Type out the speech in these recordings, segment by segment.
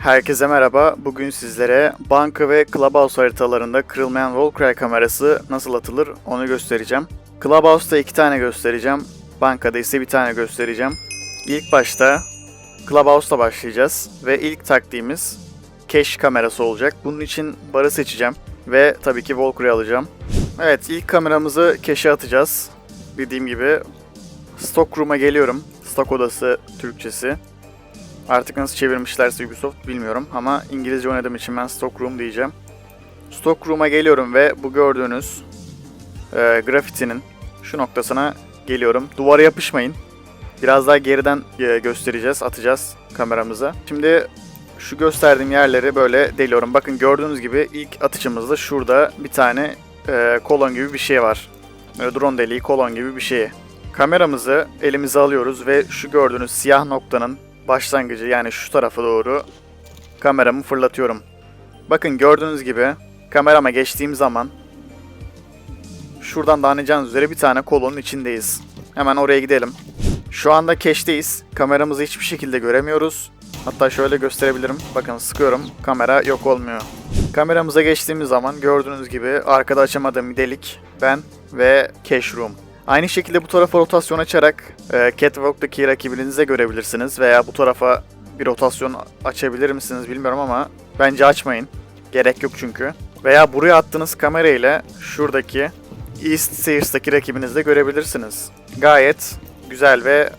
Herkese merhaba. Bugün sizlere banka ve Clubhouse haritalarında kırılmayan Volcry kamerası nasıl atılır onu göstereceğim. Clubhouse'da iki tane göstereceğim. Bankada ise bir tane göstereceğim. İlk başta Clubhouse'la başlayacağız ve ilk taktiğimiz cache kamerası olacak. Bunun için barı seçeceğim ve tabii ki Volcry alacağım. Evet ilk kameramızı cache'e atacağız. Dediğim gibi Stock Room'a geliyorum. Stock odası Türkçesi. Artık nasıl çevirmişlerse Ubisoft bilmiyorum ama İngilizce oynadığım için ben Stock Room diyeceğim. Stock Room'a geliyorum ve bu gördüğünüz e, grafitinin şu noktasına geliyorum. Duvara yapışmayın. Biraz daha geriden e, göstereceğiz, atacağız kameramıza. Şimdi şu gösterdiğim yerleri böyle deliyorum. Bakın gördüğünüz gibi ilk atışımızda şurada bir tane e, kolon gibi bir şey var. Böyle drone deliği kolon gibi bir şey. Kameramızı elimize alıyoruz ve şu gördüğünüz siyah noktanın başlangıcı yani şu tarafa doğru kameramı fırlatıyorum. Bakın gördüğünüz gibi kamerama geçtiğim zaman şuradan da anlayacağınız üzere bir tane kolonun içindeyiz. Hemen oraya gidelim. Şu anda cache'teyiz. Kameramızı hiçbir şekilde göremiyoruz. Hatta şöyle gösterebilirim. Bakın sıkıyorum. Kamera yok olmuyor. Kameramıza geçtiğimiz zaman gördüğünüz gibi arkada açamadığım bir delik ben ve cache room. Aynı şekilde bu tarafa rotasyon açarak e, Catwalk'taki rakibinizi de görebilirsiniz veya bu tarafa bir rotasyon açabilir misiniz bilmiyorum ama bence açmayın. Gerek yok çünkü. Veya buraya attığınız kamera ile şuradaki East Stairs'taki rakibinizi de görebilirsiniz. Gayet güzel ve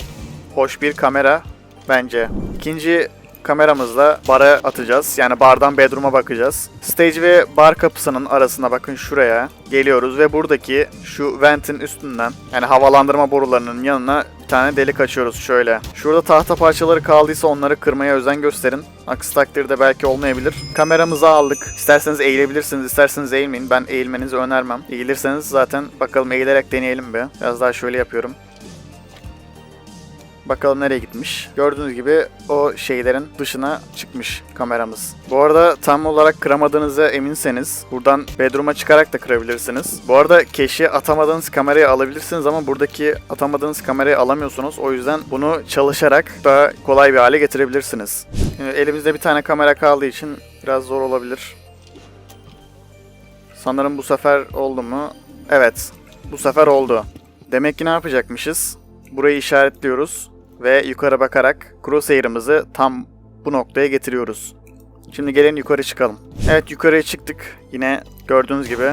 hoş bir kamera bence. İkinci kameramızla bara atacağız. Yani bardan bedroom'a bakacağız. Stage ve bar kapısının arasına bakın şuraya geliyoruz ve buradaki şu ventin üstünden yani havalandırma borularının yanına bir tane delik açıyoruz şöyle. Şurada tahta parçaları kaldıysa onları kırmaya özen gösterin. Aksi takdirde belki olmayabilir. Kameramızı aldık. İsterseniz eğilebilirsiniz, isterseniz eğilmeyin. Ben eğilmenizi önermem. Eğilirseniz zaten bakalım eğilerek deneyelim bir. Biraz daha şöyle yapıyorum. Bakalım nereye gitmiş. Gördüğünüz gibi o şeylerin dışına çıkmış kameramız. Bu arada tam olarak kıramadığınıza eminseniz buradan bedroom'a çıkarak da kırabilirsiniz. Bu arada keşi atamadığınız kamerayı alabilirsiniz ama buradaki atamadığınız kamerayı alamıyorsunuz. O yüzden bunu çalışarak daha kolay bir hale getirebilirsiniz. Şimdi elimizde bir tane kamera kaldığı için biraz zor olabilir. Sanırım bu sefer oldu mu? Evet. Bu sefer oldu. Demek ki ne yapacakmışız? Burayı işaretliyoruz ve yukarı bakarak Crosshair'ımızı tam bu noktaya getiriyoruz. Şimdi gelin yukarı çıkalım. Evet yukarıya çıktık. Yine gördüğünüz gibi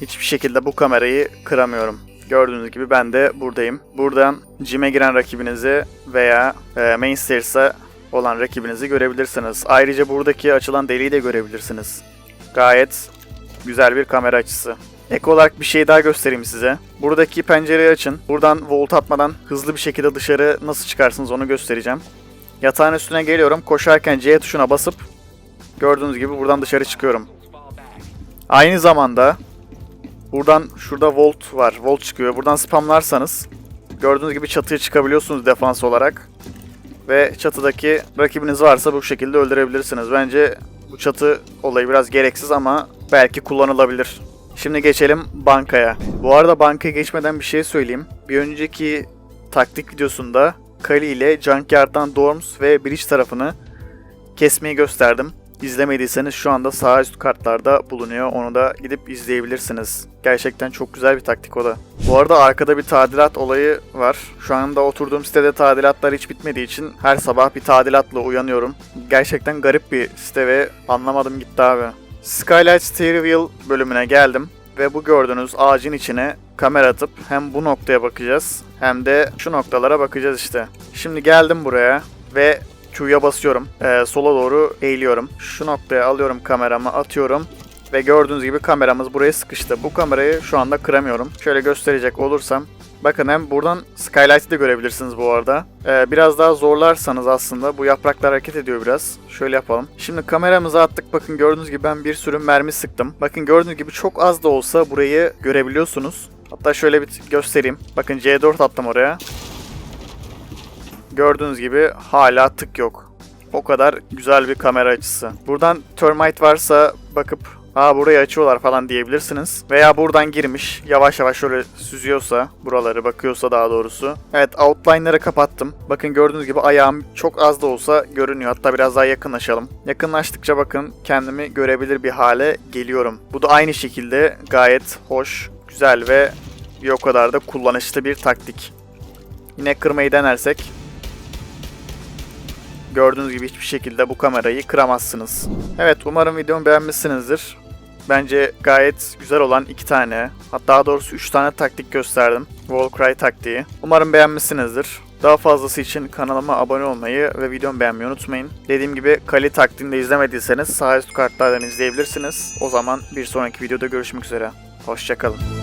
hiçbir şekilde bu kamerayı kıramıyorum. Gördüğünüz gibi ben de buradayım. Buradan gym'e giren rakibinizi veya e, main stairs'a olan rakibinizi görebilirsiniz. Ayrıca buradaki açılan deliği de görebilirsiniz. Gayet güzel bir kamera açısı. Ek olarak bir şey daha göstereyim size. Buradaki pencereyi açın. Buradan volt atmadan hızlı bir şekilde dışarı nasıl çıkarsınız onu göstereceğim. Yatağın üstüne geliyorum. Koşarken C tuşuna basıp gördüğünüz gibi buradan dışarı çıkıyorum. Aynı zamanda buradan şurada volt var. Volt çıkıyor. Buradan spamlarsanız gördüğünüz gibi çatıya çıkabiliyorsunuz defans olarak. Ve çatıdaki rakibiniz varsa bu şekilde öldürebilirsiniz. Bence bu çatı olayı biraz gereksiz ama belki kullanılabilir. Şimdi geçelim bankaya. Bu arada bankaya geçmeden bir şey söyleyeyim. Bir önceki taktik videosunda Kali ile Junkyard'dan Dorms ve Bridge tarafını kesmeyi gösterdim. İzlemediyseniz şu anda sağ üst kartlarda bulunuyor. Onu da gidip izleyebilirsiniz. Gerçekten çok güzel bir taktik o da. Bu arada arkada bir tadilat olayı var. Şu anda oturduğum sitede tadilatlar hiç bitmediği için her sabah bir tadilatla uyanıyorum. Gerçekten garip bir site ve anlamadım gitti abi. Skylight Stairwell bölümüne geldim ve bu gördüğünüz ağacın içine kamera atıp hem bu noktaya bakacağız hem de şu noktalara bakacağız işte. Şimdi geldim buraya ve Q'ya basıyorum. Ee, sola doğru eğiliyorum. Şu noktaya alıyorum kameramı atıyorum. Ve gördüğünüz gibi kameramız buraya sıkıştı. Bu kamerayı şu anda kıramıyorum. Şöyle gösterecek olursam. Bakın hem buradan Skylight'ı da görebilirsiniz bu arada. Ee, biraz daha zorlarsanız aslında bu yapraklar hareket ediyor biraz. Şöyle yapalım. Şimdi kameramızı attık. Bakın gördüğünüz gibi ben bir sürü mermi sıktım. Bakın gördüğünüz gibi çok az da olsa burayı görebiliyorsunuz. Hatta şöyle bir göstereyim. Bakın C4 attım oraya. Gördüğünüz gibi hala tık yok. O kadar güzel bir kamera açısı. Buradan termite varsa bakıp aa burayı açıyorlar falan diyebilirsiniz. Veya buradan girmiş yavaş yavaş şöyle süzüyorsa buraları bakıyorsa daha doğrusu. Evet outline'ları kapattım. Bakın gördüğünüz gibi ayağım çok az da olsa görünüyor. Hatta biraz daha yakınlaşalım. Yakınlaştıkça bakın kendimi görebilir bir hale geliyorum. Bu da aynı şekilde gayet hoş, güzel ve bir o kadar da kullanışlı bir taktik. Yine kırmayı denersek gördüğünüz gibi hiçbir şekilde bu kamerayı kıramazsınız. Evet umarım videomu beğenmişsinizdir. Bence gayet güzel olan iki tane, hatta daha doğrusu üç tane taktik gösterdim. Wallcry taktiği. Umarım beğenmişsinizdir. Daha fazlası için kanalıma abone olmayı ve videomu beğenmeyi unutmayın. Dediğim gibi Kali taktiğini de izlemediyseniz sağ üst kartlardan izleyebilirsiniz. O zaman bir sonraki videoda görüşmek üzere. Hoşçakalın.